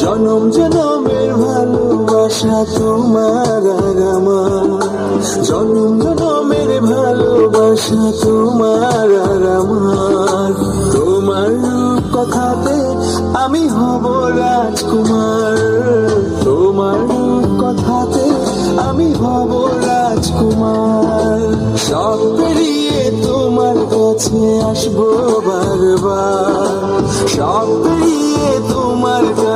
জনম জনমের ভালোবাসা তোমার আর জনম জনমের ভালোবাসা তোমার আর তোমার কথাতে আমি হব রাজকুমার। তোমার কথাতে আমি হব রাজকুমার। সব পেরিয়ে তোমার কাছে আসব বারবার। সব পেরিয়ে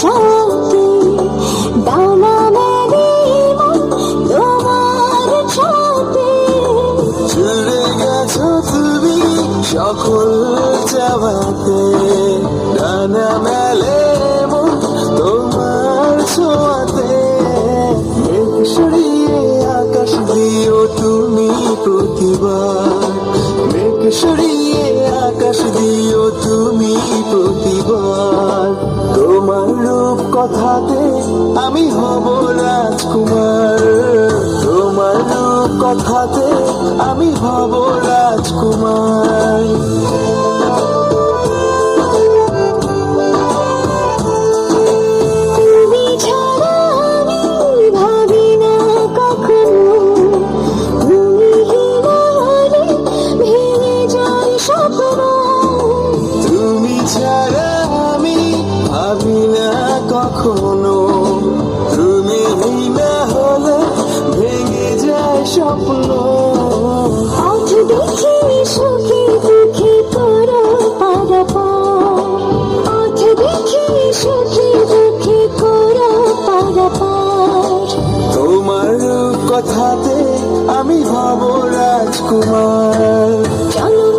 সাথে ডানা তুমি সকল মেলে তোমার ছোঁয়াতে। আকাশ দিও তুমি প্রতিবার। সরিয়ে আকাশ দিও আমি হব রাজকুমার। তোমার কথাতে আমি হব রাজকুমার। তুমি ছাড়া আমি ভাবি না কখনো। স্বপ্ন। আজ দেখি সুখে দুঃখে করো পারাপার আজ দেখি সুখে দুঃখে করো পারাপার তোমার কথাতে আমি হব রাজকুমার। জনম